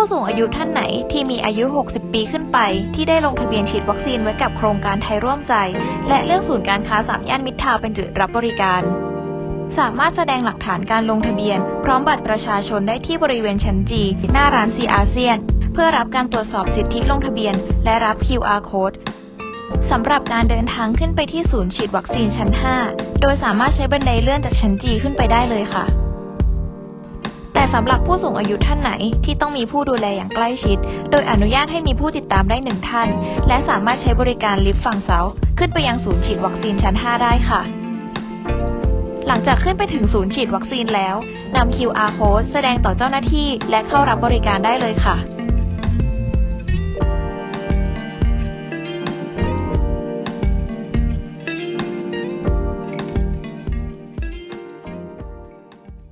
ู้สูงอายุท่านไหนที่มีอายุ 60 ปีขึ้นไป ที่ได้ลงทะเบียนฉีดวัคซีนไว้กับโครงการไทยร่วมใจ และเลือกศูนย์การค้าสามย่านมิตรทาวเป็นจุดรับบริการ สามารถแสดงหลักฐานการลงทะเบียน พร้อมบัตรประชาชนได้ที่บริเวณชั้นจีหน้าร้านซีอาเซียน เพื่อรับการตรวจสอบสิทธิลงทะเบียน และรับ QR code สำหรับการเดินทางขึ้นไปที่ศูนย์ฉีดวัคซีนชั้น 5 โดยสามารถใช้บันไดเลื่อนจากชั้นจีขึ้นไปได้เลยค่ะ สำหรับผู้สูงอายุท่านไหนที่ต้องมีผู้ดูแลอย่างใกล้ชิด โดยอนุญาตให้มีผู้ติดตามได้หนึ่งท่าน และสามารถใช้บริการลิฟต์ฝั่งเสา ขึ้นไปยังศูนย์ฉีดวัคซีนชั้น 5 ได้ค่ะ หลังจากขึ้นไปถึงศูนย์ฉีดวัคซีนแล้วนำ QR code แสดงต่อเจ้าหน้าที่และเข้ารับบริการได้เลยค่ะ